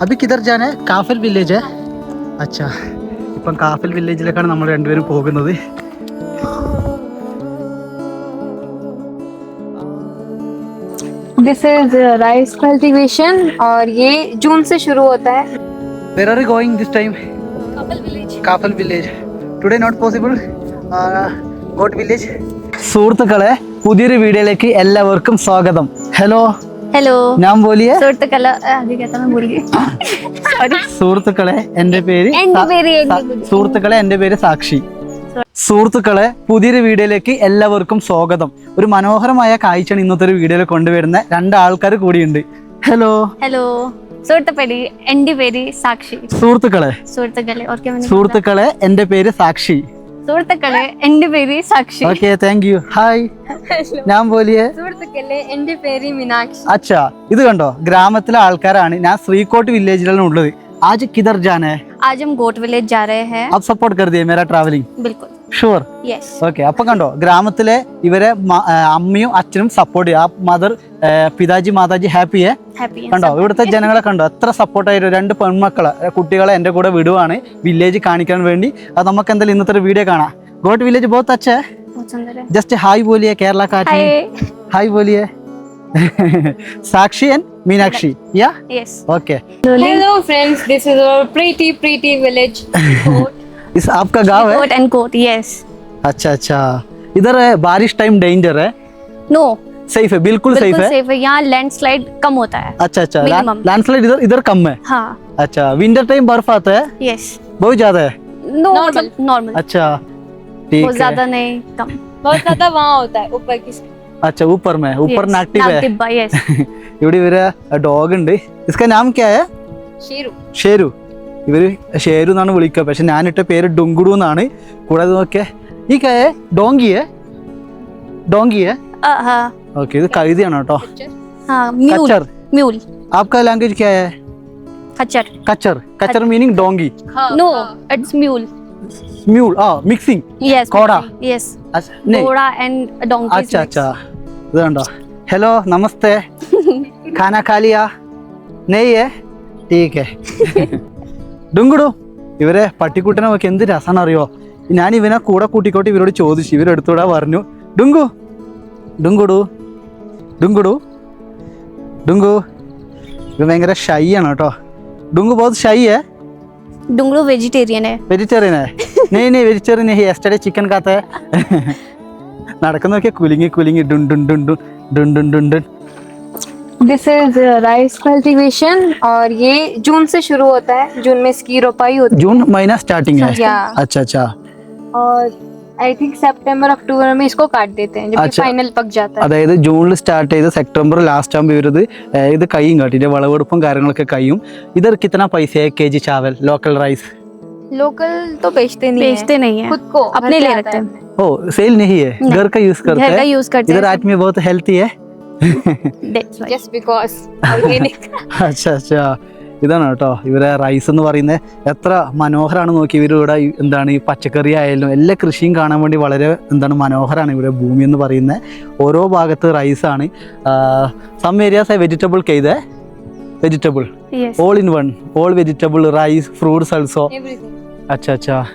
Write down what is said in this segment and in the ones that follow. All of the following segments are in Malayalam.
अभी किधर जाना है കാഫൽ വില്ലേജ് അച്ഛാ ഇപ്പം കാഫൽ വില്ലേജിലേക്കാണ് നമ്മൾ രണ്ടുപേരും പോകുന്നത് दिस इज राइस कल्टीवेशन और ये जून से शुरू होता है Where are you going this time? Kafal village today not possible got village സുഹൃത്തുക്കളെ പുതിയൊരു വീഡിയോയിലേക്ക് എല്ലാവർക്കും സ്വാഗതം ഹലോ ഹലോ ഞാൻ ബോലിയെ. സുഹൃത്തുക്കളെ എന്റെ പേര് സുഹൃത്തുക്കളെ എന്റെ പേര് സാക്ഷി. സുഹൃത്തുക്കളെ പുതിയൊരു വീഡിയോയിലേക്ക് എല്ലാവർക്കും സ്വാഗതം. ഒരു മനോഹരമായ കാഴ്ചയാണ് ഇന്നത്തെ ഒരു വീഡിയോയിൽ കൊണ്ടുവരുന്ന രണ്ട് ആൾക്കാർ കൂടിയുണ്ട്. ഹലോ ഹലോ സുഹൃത്തുക്കളെ എന്റെ പേര് സാക്ഷി. സുഹൃത്തുക്കളെ. സുഹൃത്തുക്കളെ സുഹൃത്തുക്കളെ എന്റെ പേര് സാക്ഷി. സുഹൃത്തുക്കളെ എൻ്റെ പേര് സാക്ഷി ഓക്കെ താങ്ക് യു ഹായ് ഞാൻ പോലിയെ സുഹൃത്തുക്കളെ എൻ്റെ പേര് മീനാക്ഷി അച്ഛാ ഇത് കണ്ടോ ഗ്രാമത്തിലെ ആൾക്കാരാണ് ഞാൻ ശ്രീകോട്ട് വില്ലേജിലാണ് ഉള്ളത് ആജ് കിധർ ജാനേ आज हम गोट विलेज जा रहे हैं അപ് സപ്പോർട്ട് കരുതിയേ മേരാ ട്രാവലിംഗ് बिल्कुल ഷുവർ ഓക്കെ അപ്പൊ കണ്ടോ ഗ്രാമത്തിലെ ഇവരെ അമ്മയും അച്ഛനും സപ്പോർട്ട് ചെയ്യും. ആ മദർ പിതാജി മാതാജി ഹാപ്പിയെ കണ്ടോ ഇവിടുത്തെ ജനങ്ങളെ കണ്ടോ എത്ര സപ്പോർട്ട് ആയിരുന്നു രണ്ട് പെൺമക്കളെ കുട്ടികളെ എന്റെ കൂടെ വിടുവാണ് വില്ലേജ് കാണിക്കാൻ വേണ്ടി. അത് നമുക്ക് എന്തായാലും ഇന്നത്തെ ഒരു വീഡിയോ കാണാം. ഗോട്ട് വില്ലേജ് ബോത്ത് അച്ഛേ. ജസ്റ്റ് ഹായ് ബോലിയെ കേരള കാറ്റ് hi ബോലിയെ Sakshi and Meenakshi. Yeah okay hello friends this is is pretty pretty village village. इस आपका गाँव है? कोट एंड कोट यस अच्छा अच्छा। इधर है बारिश टाइम डेंजर है। No no. सेफ़ है बिल्कुल, बिल्कुल सेफ़ है। सेफ़ है। यहाँ लैंडस्लाइड कम होता है। अच्छा अच्छा। लैंडस्लाइड इधर इधर कम है? हाँ। अच्छा विंटर टाइम बर्फ़ आता है? यस बहुत ज़्यादा है? नो मतलब नॉर्मल अच्छा ठीक बहुत ज़्यादा नहीं कम. बहुत ज़्यादा वहाँ होता है ऊपर की अच्छा ऊपर में ऊपर नागटिब है। इवड़ी मेरा डॉग है इसका नाम क्या है? शेरू. शेरू। ഇവർ ഷേരു എന്നാണ് വിളിക്കുക. പക്ഷെ ഞാനിട്ട പേര് ഡുങ്കുഡു എന്നാണ്. കൂടാതെ നോക്കിയേ ഈ കയെ ഡോങ്കിയെ? ഡോങ്കിയെ? ഓക്കെ ഇത് കഴുതിയാണ് കേട്ടോ. കച്ചർ. ആപ്കാ ലാംഗ്വേജ് ക്യാ ഹൈ കച്ചർ. കച്ചർ. Catcher meaning donkey. No it's mule mule ആ മിക്സിംഗ് യെസ് കോട. യെസ് കോട ആൻഡ് ഡോങ്കി അച്ഛാ അച്ഛാ ഇത് കണ്ടോ? ഹലോ നമസ്തേ. ഖാന ഖാലിയ. നെയ്യേ. ठीक है ഡുങ്കുടു. ഇവരെ പട്ടിക്കുട്ടനൊക്കെ എന്ത് രസമാണ് അറിയോ ഞാൻ ഇവനെ കൂടെ കൂട്ടിക്കോട്ട് ഇവരോട് ചോദിച്ചു. ഇവരെടുത്തൂടെ പറഞ്ഞു. ഡുങ്കു. ഡുങ്കുടു. ഡുങ്കുടു. ഡുങ്കു. ഇത് ഭയങ്കര ഷൈ ആണ് കേട്ടോ. ഡുങ്കു ബോത്ത് ഷൈ ഏ? ഡുങ്കു വെജിറ്റേറിയൻ വെജിറ്റേറിയൻ നെയ് നെയ് വെജിറ്റേറിയൻ യെസ്റ്റർഡേ ചിക്കൻ കാത്തേ. നടക്കുന്നൊക്കെ കുലുങ്ങി കുലുങ്ങി ഡുണ്ടുണ്ടുണ്ടു ഡുണ്ടുണ്ടുണ്ടു दिस इज राइस कल्टीवेशन और ये जून से शुरू होता है जून में इसकी रोपाई होती जून महीना स्टार्टिंग है या अच्छा अच्छा है और आई थिंक सितंबर अक्टूबर में इसको काट देते हैं जब अच्छा। फाइनल पक जाता है അതായത് ജൂണിൽ സ്റ്റാർട്ട് ചെയ്ത് സെപ്റ്റംബർ ലാസ്റ്റ് ആകുമ്പോൾ ഇവരത് ഏർ ഇത് കയ്യും കാട്ടിൻ്റെ വിളവെടുപ്പും കാര്യങ്ങളൊക്കെ കയ്യും ഇതർ കിത്തന പൈസ है के जी चावल लोकल राइस लोकल तो बेचते नहीं बेचते नहीं है खुद को अपने घर पे लिए आता रखते है। हैं। ओ सेल नहीं है नहीं। घर का यूज करते घर का हैं यूज करते इधर हैं आदमी बहुत हेल्थी है അച്ഛാ ഇതാണ് കേട്ടോ. ഇവരെ റൈസ് എന്ന് പറയുന്നത് എത്ര മനോഹരമാണ് നോക്കി. ഇവർ ഇവിടെ എന്താണ് ഈ പച്ചക്കറി ആയാലും എല്ലാ കൃഷിയും കാണാൻ വേണ്ടി വളരെ എന്താണ് മനോഹരമാണ് ഇവരുടെ ഭൂമി എന്ന് പറയുന്നത്. ഓരോ ഭാഗത്ത് റൈസ് ആണ്. Some areas I vegetable കെയ്തേ vegetable all in one all vegetable rice fruits also അച്ഛാ അച്ഛാ.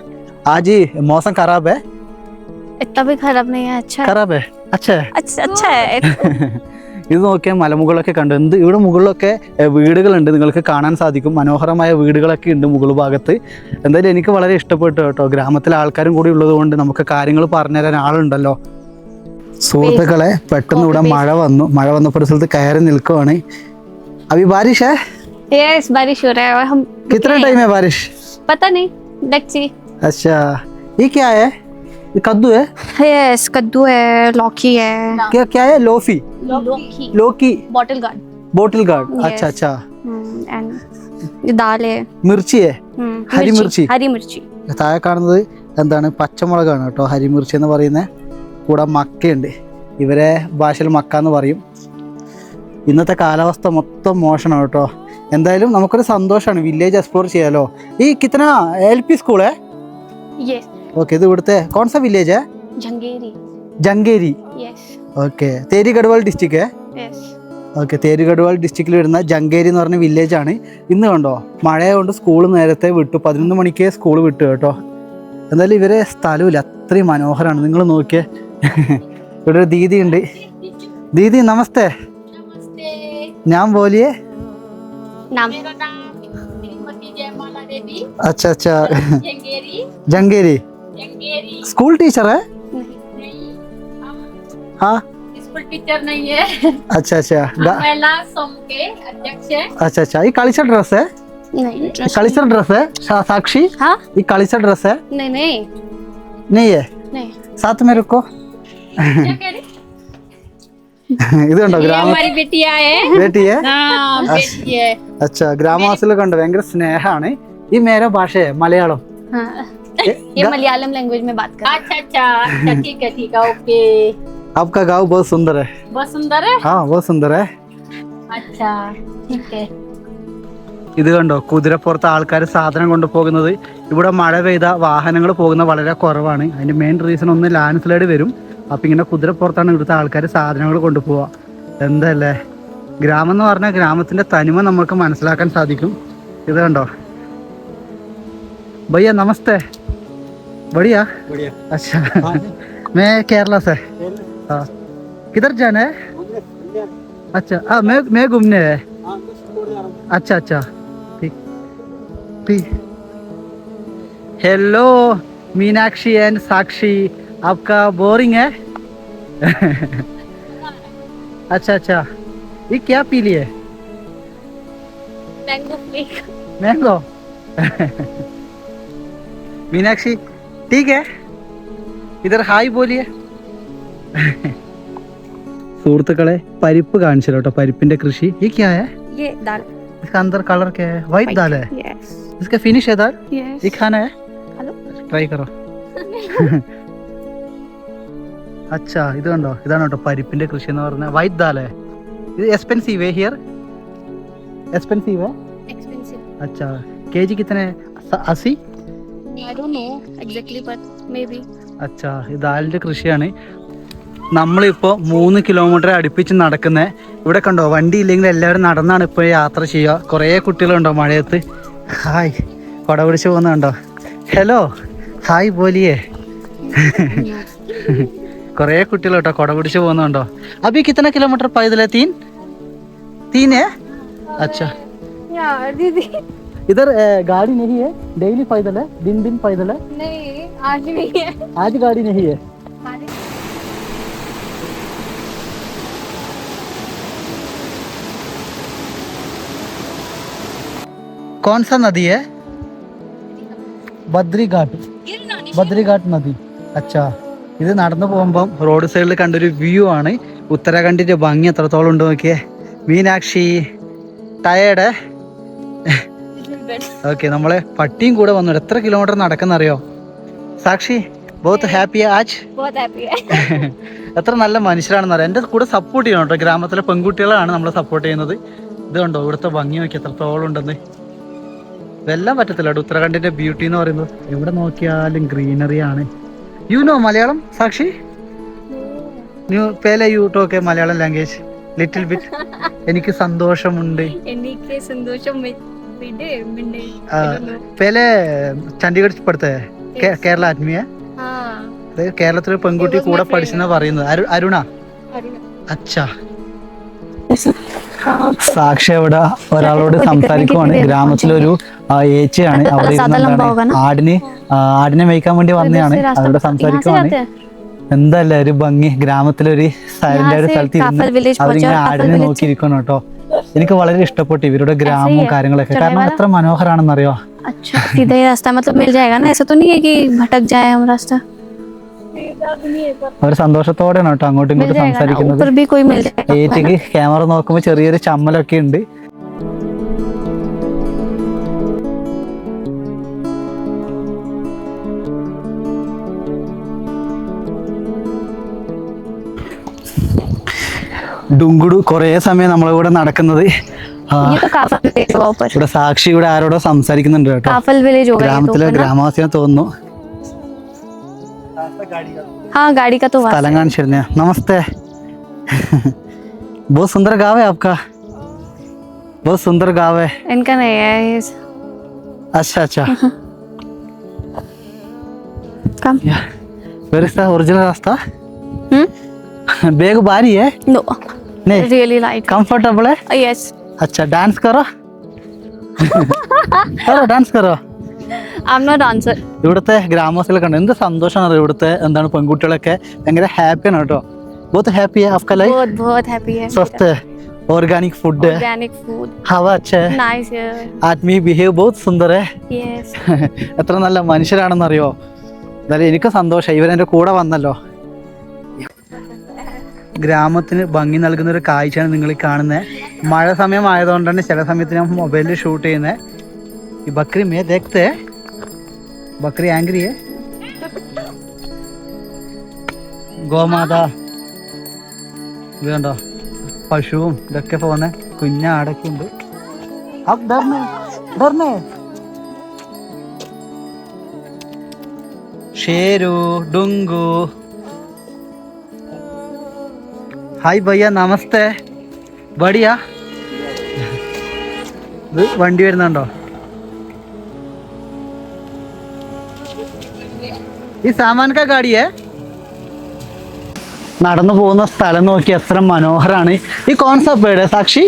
ആജി മോശം ഖരാബ്? ഹേ അച്ഛാ അച്ഛാ. खराब है अच्छा है अच्छा अच्छा है ഇത് നോക്കിയാൽ മലമുകളൊക്കെ കണ്ടു എന്ത് ഇവിടെ മുകളിലൊക്കെ ഏർ, വീടുകളുണ്ട് നിങ്ങൾക്ക് കാണാൻ സാധിക്കും മനോഹരമായ വീടുകളൊക്കെ ഉണ്ട് മുകൾ ഭാഗത്ത് എന്തായാലും എനിക്ക് വളരെ ഇഷ്ടപ്പെട്ടു കേട്ടോ ഗ്രാമത്തിലെ ആൾക്കാരും കൂടി ഉള്ളത് കൊണ്ട് നമുക്ക് കാര്യങ്ങൾ പറഞ്ഞുതരാൻ ആളുണ്ടല്ലോ സുഹൃത്തുക്കളെ പെട്ടെന്ന് ഇവിടെ മഴ വന്നു മഴ വന്നപ്പോൾ ഒരു സ്ഥലത്ത് കയറി നിൽക്കുവാണ് അഭി ബാരിഷ് है यस बारिश हो रहा है और हम कितना रुके टाइम है बारिश हैं। पता नहीं लेट्स सी अच्छा ये क्या है ये कद्दू है यस कद्दू है लौकी है क्या क्या है लोफी लौकी लोकी bottle gourd bottle gourd Yes. अच्छा अच्छा एंड ये दाल है മിർച്ചി है हम्म, हरी मिर्ची। हरी मिर्ची താഴെ കാണുന്നത് എന്താണ് പച്ചമുളകാണ് കേട്ടോ ഹരിമിർച്ചി എന്ന് പറയുന്നത് കൂടെ മക്കയുണ്ട് ഇവരെ ഭാഷയിൽ മക്ക എന്ന് പറയും ഇന്നത്തെ കാലാവസ്ഥ മൊത്തം മോശമാണ് കേട്ടോ എന്തായാലും നമുക്കൊരു സന്തോഷമാണ് വില്ലേജ് എക്സ്പ്ലോർ ചെയ്യാലോ ഈ കിത്തന എൽ പി സ്കൂളേ यस ഓക്കെ ഇത് ഇവിടുത്തെ കോൺസ village Jangeri. Jangeri. Okay Tehri Garhwal district okay Tehri Garhwal ഡിസ്ട്രിക്റ്റിൽ വരുന്ന ജംഗേരി എന്ന് പറഞ്ഞ ആണ്. ഇന്ന് കണ്ടോ? മഴയായതുകൊണ്ട് സ്കൂൾ നേരത്തെ വിട്ടു. പതിനൊന്ന് മണിക്ക് സ്കൂൾ വിട്ടു കേട്ടോ. എന്തായാലും ഇവരെ സ്ഥലമില്ല. അത്രയും മനോഹരമാണ് നിങ്ങൾ നോക്കിയേ. ഇവിടെ ഒരു ദീദി ഉണ്ട് ദീദി നമസ്തേ. ഞാൻ ബോലിയെ? അച്ഛാ അച്ഛാ. ജംഗേരി. श्रीमती जयमाला देवी अच्छा अच्छा जंगेरी जंगेरी जंगेरी स्कूल टीचर है नहीं हम हाँ स्कूल टीचर नहीं है अच्छा अच्छा हम गा- महिला समूह के अध्यक्ष है अच्छा अच्छा ये കളിച്ച ഡ്രസ് है नहीं ट्रस्ट കളിച്ച ഡ്രസ് है सा- साक्षी हाँ ये കളിച്ച ഡ്രസ് है नहीं नहीं नहीं है नहीं साथ में रखो क्या कह रहे ഇത് കണ്ടോ ये ഗ്രാമ हमारी बेटिया है ബേട്ടിയെ हाँ बेटी है അച്ഛാ ഗ്രാമവാസികൾ കണ്ടോ ഭയങ്കര സ്നേഹമാണ് ഈ മേരെ ഭാഷയെ മലയാളം हाँ ए, ये गा- मलयालम लैंग्वेज में बात कर अच्छा अच्छा अच्छा ठीक है ठीक है ओके आपका गाँव बहुत सुंदर है बहुत सुंदर है हाँ बहुत सुंदर है अच्छा ठीक है ഇത് കണ്ടോ കുതിരപ്പുറത്ത് ആൾക്കാർ സാധനം കൊണ്ടുപോകുന്നത് ഇവിടെ മഴ പെയ്ത വാഹനങ്ങൾ പോകുന്ന വളരെ കുറവാണ് അതിന്റെ മെയിൻ റീസൺ ഒന്ന് ലാൻഡ് സ്ലൈഡ് വരും അപ്പം ഇങ്ങനെ കുതിരപ്പുറത്താണ് ഇവിടുത്തെ ആൾക്കാർ സാധനങ്ങൾ കൊണ്ടുപോവുക എന്തല്ലേ ഗ്രാമം എന്ന് പറഞ്ഞാൽ ഗ്രാമത്തിന്റെ തനിമ നമുക്ക് മനസ്സിലാക്കാൻ സാധിക്കും ഇത് കണ്ടോ भैया नमस्ते बढ़िया? बढ़िया। अच्छा। मैं केरला से। हाँ। किधर जाना है? अच्छा हाँ मैं मैं घूमने है। अच्छा अच्छा। ठीक। ठीक। हेलो मीनाक्षी एंड साक्षी आपका बोरिंग है? अच्छा अच्छा। ये क्या पी लिए? मैंगो मैंगो मीनाक्षी ठीक है ഇതർ ഹായ് പോലിയെ സുഹൃത്തുക്കളെ പരിപ്പ് കാണിച്ചു കേട്ടോ പരിപ്പിന്റെ കൃഷി ഈ ക്യാ है ये दाल इसका अंदर कलर क्या है व्हाइट दाल है यस इसका फिनिश है दाल यस ये खाना है हेलो ട്രൈ കറോ അച്ഛാ ഇത് കണ്ടോ ഇതാണ് കേട്ടോ പരിപ്പിന്റെ കൃഷി എന്ന് പറഞ്ഞാൽ വൈറ്റ് ദാലേ ഇത് എക്സ്പെൻസീവ് ഹിയർ എക്സ്പെൻസീവ് एक्सपेंसिव अच्छा के जी कितने स- അച്ഛാ ഇത് ആലിന്റെ കൃഷിയാണ്? നമ്മളിപ്പോ മൂന്ന് കിലോമീറ്റർ അടുപ്പിച്ച് നടക്കുന്നത് ഇവിടെ കണ്ടോ വണ്ടി ഇല്ലെങ്കിൽ എല്ലാവരും നടന്നാണ് ഇപ്പൊ യാത്ര ചെയ്യുക. കുറേ കുട്ടികളുണ്ടോ മഴയത്ത്? ഹായ് കൊട പിടിച്ച് പോകുന്നുണ്ടോ ഹലോ ഹായ് പോലിയേ. കുറേ കുട്ടികൾ കേട്ടോ കൊട പിടിച്ച് പോകുന്നുണ്ടോ അപ്പൊ കിത്തന കിലോമീറ്റർ പൈതലെ തീൻ? തീനേ? അച്ഛാ. इधर अ, गाड़ी नहीं है डेली पैदल है दिन दिन पैदल है नहीं आज नहीं है आज गाड़ी नहीं है कौन सा नदी है ബദ്രി ഘാട്ട് ബദ്രി ഘാട്ട് നദി അച്ഛാ ഇത് നടന്നു പോകുമ്പം റോഡ് സൈഡിൽ കണ്ടൊരു വ്യൂ ആണ് ഉത്തരാഖണ്ഡിന്റെ ഭംഗി എത്രത്തോളം ഉണ്ട് നോക്കിയേ മീനാക്ഷി ടയേർഡ് ഓക്കെ നമ്മളെ പട്ടിയും കൂടെ വന്നു എത്ര കിലോമീറ്റർ നടക്കുന്നറിയോ? സാക്ഷി ബോത്ത് ഹാപ്പി ആജ്? എത്ര നല്ല മനുഷ്യരാണെന്ന് അറിയാം. എന്റെ കൂടെ സപ്പോർട്ട് ചെയ്യണം കേട്ടോ. ഗ്രാമത്തിലെ പെൺകുട്ടികളാണ് നമ്മളെ സപ്പോർട്ട് ചെയ്യുന്നത്. ഇതുണ്ടോ കണ്ടോ ഇവിടുത്തെ ഭംഗി നോക്കി എത്രത്തോളം ഉണ്ടെന്ന്. വെല്ലാൻ പറ്റത്തില്ല ഉത്തരാഖണ്ഡിന്റെ ബ്യൂട്ടി എന്ന് പറയുന്നത്. എവിടെ നോക്കിയാലും ഗ്രീനറി ആണ്. You know Malayalam Sakshi? New പേല you ടോക്കെ Malayalam language little bit എനിക്ക് സന്തോഷമുണ്ട്. എനിക്ക് സന്തോഷം. പേലെ ചണ്ഡീഗഡ് പഠിത്തേ കേരള ആത്മീയ? അതായത് കേരളത്തിലെ പെൺകുട്ടി കൂടെ പഠിച്ചെന്ന് പറയുന്നത്. അരുണ? അച്ഛാ. സാക്ഷി അവിടെ ഒരാളോട് സംസാരിക്കുവാണ്. ഗ്രാമത്തിലൊരു ഏച്ചിയാണ്. അവിടെ ആടിനെ ആടിന് ആടിനെ മേയ്ക്കാൻ വേണ്ടി വന്നതാണ്. അവരോട് സംസാരിക്കുവാണ്. എന്തല്ല ഒരു ഭംഗി? ഗ്രാമത്തിലൊരു സൈലന്റ് ഒരു സ്ഥലത്ത് ഇരുന്ന് അവരിങ്ങനെ ആടിനെ നോക്കിയിരിക്കണം കേട്ടോ. എനിക്ക് വളരെ ഇഷ്ടപ്പെട്ടു ഇവരുടെ ഗ്രാമവും കാര്യങ്ങളൊക്കെ കാരണം എത്ര മനോഹരാണെന്നറിയോ अच्छा सीधा ही रास्ता मतलब मिल जाएगा ना ऐसा तो नहीं है कि भटक जाए हम रास्ता അവർ സന്തോഷത്തോടെയാണ് കേട്ടോ അങ്ങോട്ടും मिल ഇങ്ങോട്ടും जाएगा ना സംസാരിക്കുന്നത് ऊपर भी कोई मिल जाएगा ഏറ്റിക്ക് ക്യാമറ നോക്കുമ്പോൾ ചെറിയൊരു ചമ്മലൊക്കെ ഉണ്ട് ഡുങ്കുടു കുറേ സമയം നമ്മളിവിടെ നടക്കുന്നത് ആ, ये तो काफल विलेज होगा ऊपर ഇവിടെ സാക്ഷി ഇവിടെ ആരോടോ സംസാരിക്കുന്നുണ്ട് കേട്ടോ काफल विलेज होगा ये तो ഗ്രാമത്തിലെ ऊपर ना? ഗ്രാമവാസിനെ തോന്നുന്നു हाँ गाड़ी का तो वास സ്ഥലം കാണിച്ചിരുന്നേ നമസ്തേ बहुत सुंदर गाँव है आपका बहुत सुंदर गाँव है इनका नहीं है ये- अच्छा अच्छा come where is the original रास्ता हम्म बेग भारी है नो नहीं रियली लाइट कंफर्टेबल है यस अच्छा डांस करो करो डांस करो आई एम नॉट आंसर ഇവിടുത്തെ ഗ്രാമവാസികളൊക്കെ ഉണ്ട് എന്ത് സന്തോഷമാണ് ഇവിടുത്തെ എന്താണ് പെൺകുട്ടികളൊക്കെ ഭയങ്കര ഹാപ്പിയാണ് കേട്ടോ बहुत हैप्पी है आपका लाइफ बहुत बहुत हैप्पी है स्वस्थ है ऑर्गेनिक फूड है ऑर्गेनिक फूड हवा अच्छा है नाइस हियर ആത്മീ ബിഹേവ് बहुत സുന്ദർ है यस എത്ര നല്ല മനുഷ്യരാണെന്നറിയോ എന്തായാലും എനിക്ക് സന്തോഷമായി ഇവരെൻ്റെ കൂടെ വന്നല്ലോ ഗ്രാമത്തിന് ഭംഗി നൽകുന്ന ഒരു കാഴ്ചയാണ് നിങ്ങൾ കാണുന്നത്. മഴ സമയമായതുകൊണ്ട് തന്നെ ചില സമയത്ത് ഞാൻ മൊബൈലിൽ ഷൂട്ട് ചെയ്യുന്നത് ഈ ബക്രി മേ ദേഖത്തെ ബക്രി ആംഗ്രിയെ ഗോമാത. ഇതുണ്ടോ പശുവും ഇതൊക്കെ പോകുന്ന. കുഞ്ഞാടൊക്കെ ഉണ്ട് ഷേരു ഡുങ്കു. ഹായ് ഭയ്യ നമസ്തേ. ബടിയാ ഇത് വണ്ടി വരുന്നുണ്ടോ? ഈ സാമാൻക ഗാഡിയേ നടന്നു പോകുന്ന സ്ഥലം നോക്കി എത്ര മനോഹരാണ്. ഈ കോൺസെപ്റ്റ് സാക്ഷി?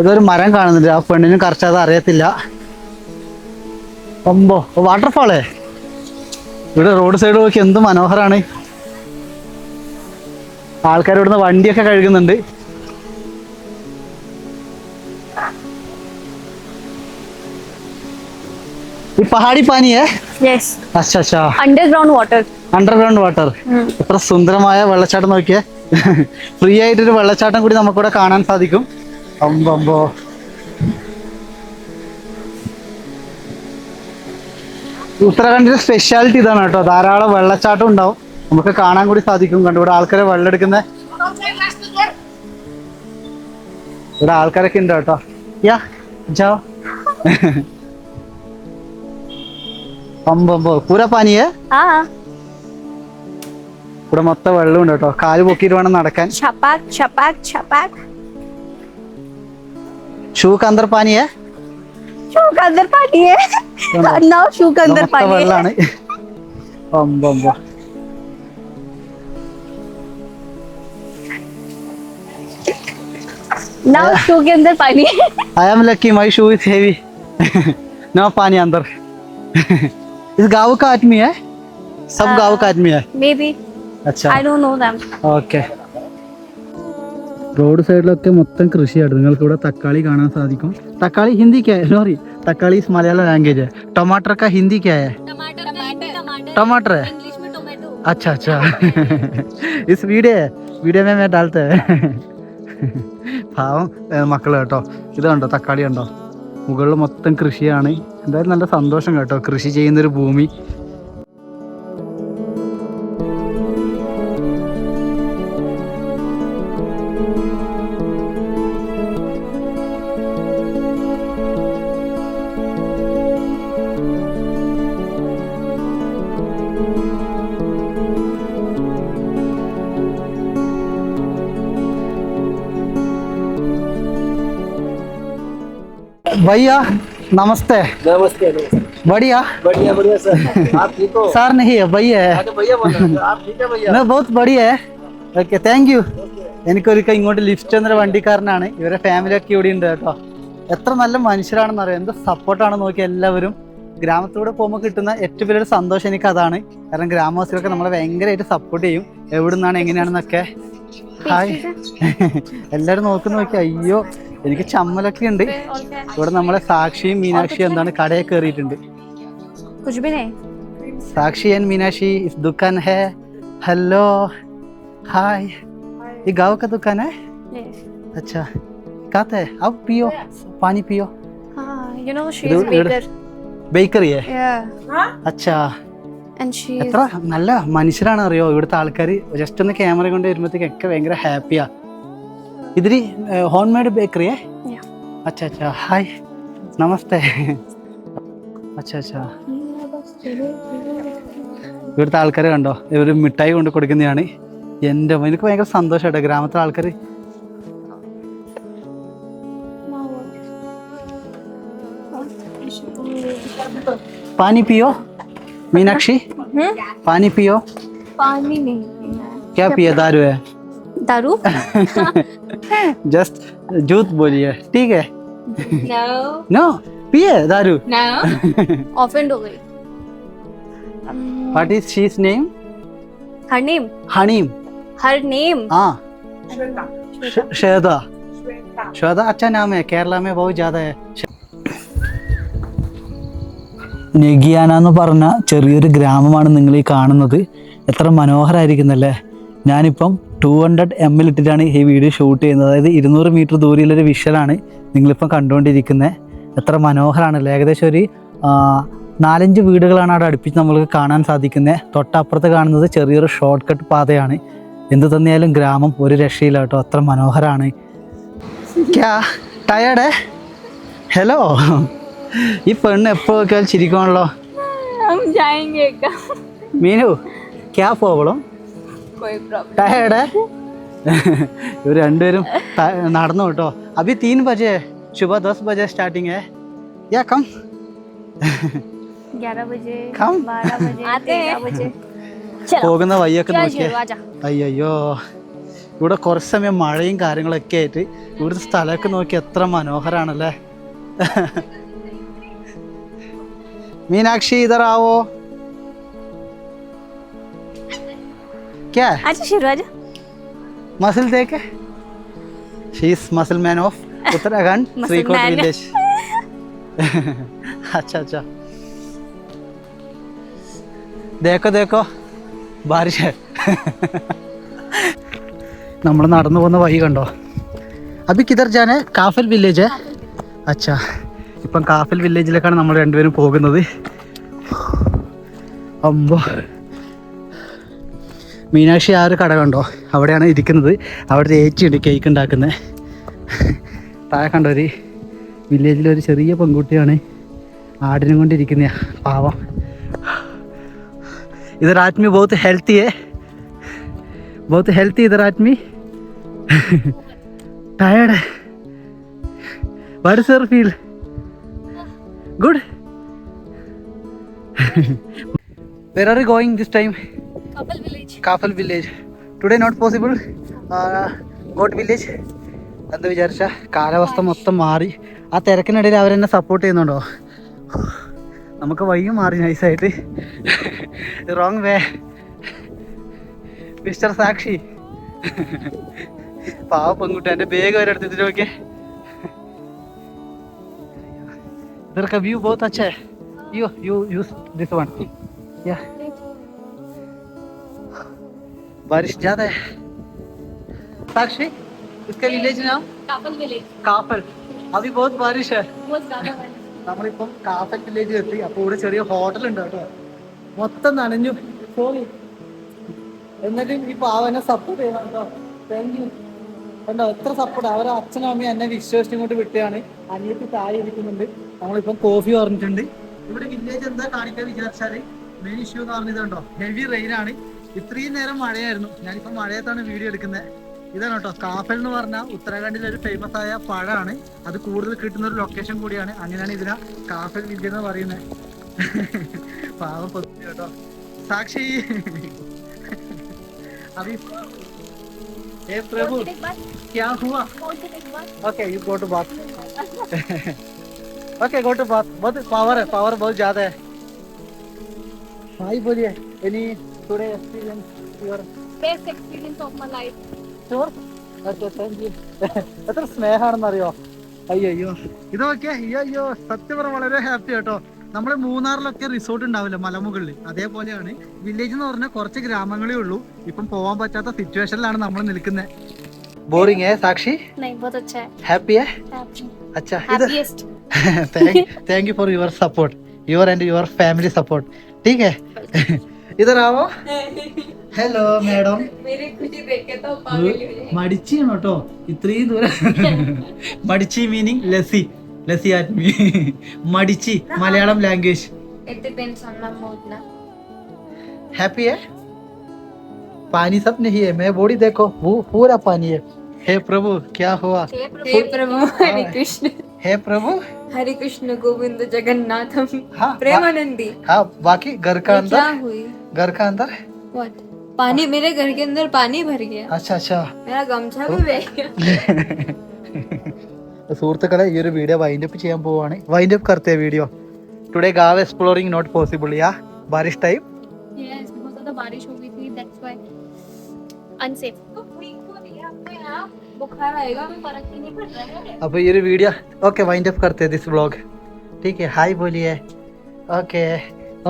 ഇതൊരു മരം കാണുന്നുണ്ട്. ആ പെണ്ണിനും കറച്ചത് അറിയത്തില്ല. അമ്പോ വാട്ടർഫാളേ ഇവിടെ റോഡ് സൈഡ് നോക്കി എന്ത് മനോഹരാണ്. ആൾക്കാർ ഇവിടുന്ന് വണ്ടിയൊക്കെ കഴുകുന്നുണ്ട്. ഈ പഹാടി പാനിയേ? അണ്ടർഗ്രൗണ്ട് വാട്ടർ അണ്ടർഗ്രൗണ്ട് വാട്ടർ എത്ര സുന്ദരമായ വെള്ളച്ചാട്ടം നോക്കിയേ. ഫ്രീ ആയിട്ടൊരു വെള്ളച്ചാട്ടം കൂടി നമുക്കിവിടെ കാണാൻ സാധിക്കും. അമ്പോ ഉത്തരാഖണ്ഡിന്റെ സ്പെഷ്യാലിറ്റി ഇതാണ് കേട്ടോ. ധാരാളം വെള്ളച്ചാട്ടം ഉണ്ടാവും. നമുക്ക് കാണാൻ കൂടി സാധിക്കും. കണ്ടു ഇവിടെ ആൾക്കാരെ വെള്ളമെടുക്കുന്ന ഇവിടെ ആൾക്കാരൊക്കെ ഉണ്ട് കേട്ടോ. യാ ജാ. അമ്പമ്പോ പൂര പാനിയെ? ഇവിടെ മൊത്തം വെള്ളമുണ്ട് കേട്ടോ. കാൽ പൊക്കിട്ട് വേണം നടക്കാൻ. ഷൂ കന്തർ പാനിയേ? शू का अंदर पानी है नाव शू का अंदर മൊത്തം पानी है വെള്ളാണ് അമ്പമ്പോ नाव शू के अंदर पानी है I am lucky my shoe is heavy no പാനി അന്തർ इस गाँव का आदमी है सब गाँव का आदमी है मे बी अच्छा I don't know them okay road സൈഡിലൊക്കെ മൊത്തം കൃഷിയാണ് നിങ്ങൾക്ക് ഇവിടെ തക്കാളി കാണാൻ സാധിക്കും തക്കാളി ഹിന്ദി ക്യാ സോറി തക്കാളി इस മലയാളം ലാംഗ്വേജ് है टमाटर का हिंदी क्या है टमाटर है अच्छा अच्छा इस वीडियो है वीडियो में मैं डालते हैं പാവം മക്കൾ കേട്ടോ ഇത് കണ്ടോ തക്കാളി കണ്ടോ മുകളിൽ മൊത്തം കൃഷിയാണ് എന്തായാലും നല്ല സന്തോഷം കേട്ടോ കൃഷി ചെയ്യുന്നൊരു ഭൂമി भैया नमस्ते नमस्ते नमस्ते बढ़िया बढ़िया बढ़िया सर आप ठीक हो सर नहीं है भैया है तो भैया बोल रहे हैं, आप ठीक है भैया ഞാൻ ബഹുത് ബടിയ ഓക്കെ താങ്ക് യു എനിക്കൊരിക്കൽ ഇങ്ങോട്ട് ലിഫ്റ്റ് എന്നൊരു വണ്ടിക്കാരനാണ് ഇവരെ ഫാമിലി ഒക്കെ ഇവിടെ ഉണ്ട് കേട്ടോ എത്ര നല്ല മനുഷ്യരാണെന്ന് അറിയാം എന്ത് സപ്പോർട്ടാണ് നോക്കി എല്ലാവരും ഗ്രാമത്തിലൂടെ പോകുമ്പോൾ കിട്ടുന്ന ഏറ്റവും വലിയൊരു സന്തോഷം എനിക്ക് അതാണ് കാരണം ഗ്രാമവാസികളൊക്കെ നമ്മളെ ഭയങ്കരമായിട്ട് സപ്പോർട്ട് ചെയ്യും എവിടെ നിന്നാണ് എങ്ങനെയാണെന്നൊക്കെ ഹായ് എല്ലാവരും നോക്കുന്ന നോക്കി അയ്യോ എനിക്ക് ചമ്മലൊക്കെ ഉണ്ട്. ഇവിടെ നമ്മളെ സാക്ഷിയും മീനാക്ഷിയും എന്താണ് കടയെ കയറിയിട്ടുണ്ട്. സാക്ഷി ആൻഡ് മീനാക്ഷി ദുഃഖാൻ ഹേ. ഹലോ ഹായ് ഈ ഗാവൊക്കെ ദുഃഖാനേ അച്ഛാ. കാത്തേ ഹേ പിയോ. പാനി പിയോ. ബേക്കറിയേ അച്ഛാ. എത്ര നല്ല മനുഷ്യരാണ് അറിയോ? ഇവിടുത്തെ ആൾക്കാർ ജസ്റ്റ് ഒന്ന് ക്യാമറ കൊണ്ട് വരുമ്പോഴത്തേക്ക് ഒക്കെ ഭയങ്കര ഹാപ്പിയാ ഇതിരി ഹോം മെയ്ഡ് ബേക്കറി Yeah. अच्छा अच्छा हाय नमस्ते അച്ഛാ അച്ഛാ ഇവിടുത്തെ ആൾക്കാരെ കണ്ടോ ഇവർ മിഠായി കൊണ്ട് കൊടുക്കുന്നതാണ് എൻ്റെ അമ്മ, എനിക്ക് ഭയങ്കര സന്തോഷമായിട്ടോ ഗ്രാമത്തിലെ ആൾക്കാർ पानी पियो मीनाक्षी पानी पियो पानी नहीं क्या पिए दारू है दारू जस्ट जूत बोलिए ठीक है No. नो पिए दारू No. ऑफेंड हो गई what is she's name her name हनीम her name हाँ श- श्वेता श्वेता अच्छा नाम है केरला में बहुत ज्यादा है നെഗിയാന എന്ന് പറഞ്ഞ ചെറിയൊരു ഗ്രാമമാണ് നിങ്ങൾ ഈ കാണുന്നത് എത്ര മനോഹരമായിരിക്കുന്നല്ലേ ഞാനിപ്പം ടു ഹൺഡ്രഡ് എം എൽ ഇട്ടിട്ടാണ് ഈ വീഡിയോ ഷൂട്ട് ചെയ്യുന്നത്. അതായത് ഇരുന്നൂറ് മീറ്റർ ദൂരെയുള്ളൊരു വിഷലാണ് നിങ്ങളിപ്പം കണ്ടുകൊണ്ടിരിക്കുന്നത് എത്ര മനോഹരമാണല്ലോ ഏകദേശം ഒരു നാലഞ്ച് വീടുകളാണ് അവിടെ അടുപ്പിച്ച് നമ്മൾക്ക് കാണാൻ സാധിക്കുന്നത് തൊട്ടപ്പുറത്ത് കാണുന്നത് ചെറിയൊരു ഷോർട്ട് കട്ട് പാതയാണ്. എന്ത് തന്നെയാലും ഗ്രാമം ഒരു രക്ഷയില്ല കേട്ടോ. അത്ര മനോഹരമാണ് ടയേർഡേ ഹലോ ഈ പെണ്ണ് എപ്പോ നോക്കിയാൽ ചിരിക്കുവാണല്ലോ? മീനു ക്യാ പോവളം ടയേർഡ്? ഇവർ രണ്ടുപേരും നടന്നു കേട്ടോ. അഭി തീൻ ബജെ ശുഭ ദസ് ബജെ സ്റ്റാർട്ടിങ് ഹെ കം പോകുന്ന വഴിയൊക്കെ നോക്കിയേ. അയ്യോ ഇവിടെ കുറച്ച് സമയം മഴയും കാര്യങ്ങളൊക്കെ ആയിട്ട് ഇവിടുത്തെ സ്ഥലമൊക്കെ നോക്കി എത്ര മനോഹരാണല്ലേ. മീനാക്ഷി ഇതറാവോ ക്യാ आजा शिरू आजा मसल देखे she is muscle man of Uttarakhand Muscle Srikot man. Village अच्छा अच्छा देखो देखो बारिश है നമ്മൾ നടന്നു പോകുന്ന വഴി കണ്ടോ അഭി കിതർ ജാനെ കാഫൽ വില്ലേജ് അച്ഛാ ഇപ്പം കാഫൽ വില്ലേജിലേക്കാണ് നമ്മൾ രണ്ടുപേരും പോകുന്നത് അമ്പോ മീനാക്ഷി ആ ഒരു കട കണ്ടോ? അവിടെയാണ് ഇരിക്കുന്നത്. അവിടുത്തെ ഏച്ചിയുണ്ട് കേക്ക് ഉണ്ടാക്കുന്നത്. താഴെ കണ്ടോ ഒരു വില്ലേജിലൊരു ചെറിയ പെൺകുട്ടിയാണ് ആടിനും കൊണ്ടിരിക്കുന്ന. പാവം. ഇതർ ആദ്മി ബഹുത്ത് ഹെൽത്തി ബഹുത്ത് ഹെൽത്തി ഇതർ Aadmi tired what is your feel good where are you going this time Kapal village. Kapal village. Today goat village എന്ത് വിചാരിച്ച? കാലാവസ്ഥ മൊത്തം മാറി. ആ തിരക്കിനിടയിൽ അവരെന്നെ സപ്പോർട്ട് ചെയ്യുന്നുണ്ടോ? നമുക്ക് വഴിയും മാറി നൈസായിട്ട് റോങ് വേ മിസ്റ്റർ സാക്ഷി. പാവ പെൺകുട്ടി എന്റെ ബേഗ് വരെ എടുത്തിട്ട് നോക്കിയേ. ഇതൊക്കെ വ്യൂ ബോത്ത് അച്ഛേ you you use this one yeah बारिश ज्यादा है साक्षी इसका विलेज नाम Couple village. കാപ്പൽ അഭി ബഹുത് ബാരിഷ് है बहुत ज्यादा है. നമ്മളിപ്പം കാപ്പൽ വില്ലേജിൽ എത്തി അപ്പോൾ ഇവിടെ ചെറിയ ഹോട്ടൽ ഉണ്ട് കേട്ടോ മൊത്തം നനഞ്ഞു പോയി എന്നിട്ടും ഈ പാവനെ സപ്പോർട്ട് ചെയ്യണം കേട്ടോ താങ്ക് യു കണ്ടോ എത്ര സപ്പോർട്ട് അവരെ അച്ഛനും അമ്മയും എന്നെ വിശ്വസിച്ചും കൊണ്ട് വിട്ടുകയാണ് അനിയത്തി താഴെ ഇരിക്കുന്നുണ്ട് നമ്മളിപ്പം കോഫി പറഞ്ഞിട്ടുണ്ട് ഇവിടെ വില്ലേജ് എന്താ കാണിക്കാൻ വിചാരിച്ചാല് മെയിൻ ഇഷ്യൂ എന്ന് പറഞ്ഞത് കണ്ടോ ഹെവി റെയിൻ ആണ് ഇത്രയും നേരം മഴയായിരുന്നു ഞാനിപ്പോ മഴയത്താണ് വീഡിയോ എടുക്കുന്നത് ഇതാണ് കേട്ടോ കാഫൽ എന്ന് പറഞ്ഞാൽ ഉത്തരാഖണ്ഡിലെ ഒരു ഫേമസ് ആയ പഴമാണ് അത് കൂടുതൽ കിട്ടുന്ന ഒരു ലൊക്കേഷൻ കൂടിയാണ് അങ്ങനെയാണ് ഇതിനെ കാഫൽ വില്ലേജ് എന്ന് പറയുന്നത് പാവം പൊത്തി കേട്ടോ സാക്ഷി അഭി ഏ പ്രഭു क्या हुआ ओके यू गो टू बात ओके गो टू बात बहुत पावर है पावर बहुत ज्यादा है Hi, Bolia. Any today experience your best experience of my life? Sure. Okay, thank you. എത്ര സ്നേഹാണെന്നറിയോ? അയ്യോ ഇതൊക്കെ അയ്യോ സത്യം പറഞ്ഞ വളരെ ഹാപ്പി കേട്ടോ നമ്മുടെ മൂന്നാറിലൊക്കെ റിസോർട്ട് ഉണ്ടാവില്ല മലമുകളിൽ അതേപോലെയാണ് വില്ലേജ് എന്ന് പറഞ്ഞാൽ കുറച്ച് ഗ്രാമങ്ങളേ ഉള്ളൂ. ഇപ്പം പോകാൻ പറ്റാത്ത സിറ്റുവേഷനിലാണ് നമ്മൾ നിൽക്കുന്നത് ബോറിംഗ് ഏ സാക്ഷി? ഹാപ്പിയേ അച്ഛാ thank you for your support your and your family support For your support your and your family support ठीक है इधर आओ ഹലോ മാഡം मेरी खुशी देख के तो पागल ही हो जाएगी. മടിച്ചിയാണ് കേട്ടോ ഇത്രയും ദൂരം മടിച്ചി മീനിങ് ലസ്സി ലസി ആത്മി മടിച്ച് Malayalam language It depends on my mood ना हैप्पी है पानी सब नहीं है मैं बॉडी देखो वो पूरा पानी है हे प्रभु क्या हुआ हे प्रभु हरे कृष्ण हे प्रभु हरे कृष्ण गोविंद जगन्नाथम हाँ प्रेमानंदी हाँ बाकी घर का ये क्या अंदर हुई घर का अंदर व्हाट पानी मेरे घर के अंदर पानी भर गया अच्छा अच्छा मेरा गमछा भी बह गया സുഹൃത്തുക്കളെ ഈ ഒരു വീഡിയോ വൈൻഡ് അപ്പ് ചെയ്യാൻ പോവാണ് വൈൻഡ് അപ്പ് കറത്തെ വീഡിയോ ടുഡേ ഗാവ് exploring not possible yeah ബാരിഷ് time yes बहुत ज्यादा बारिश हो गई थी दैट्स व्हाई अनसेफ बुखार आएगा फर्क ही नहीं पड़ रहा है അപ്പോൾ ഈ ഒരു വീഡിയോ ഓക്കെ വൈൻഡ് അപ്പ് करते दिस व्लॉग ठीक है हाय बोलिए ओके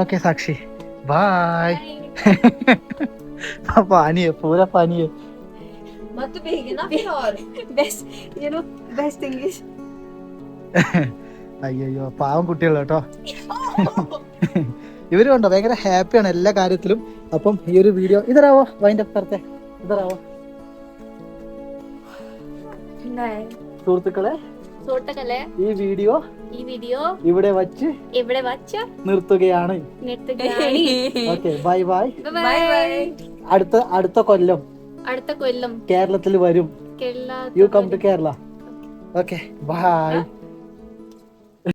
ओके साक्षी बाय पानी है पूरा पानी है मत भीगे ना फिर और best you know best English അയ്യോ പാവം കുട്ടികൾ കേട്ടോ ഇവര് കണ്ടോ ഭയങ്കര ഹാപ്പിയാണ് എല്ലാ കാര്യത്തിലും അപ്പം ഈ ഒരു വീഡിയോ ഇതറാവോ വൈൻഡ് അപ്പ് करते ഇതറാവോ സുഹൃത്തുക്കളെ സുഹൃത്തുക്കളെ ഈ വീഡിയോ ഈ വീഡിയോ ഇവിടെ വച്ച് ഇവിടെ വച്ച് നിർത്തുകയാണ്. Okay bye bye. അടുത്ത അടുത്ത കൊല്ലം അടുത്ത കൊല്ലം കേരളത്തിൽ വരും. You come to Kerala okay. Bye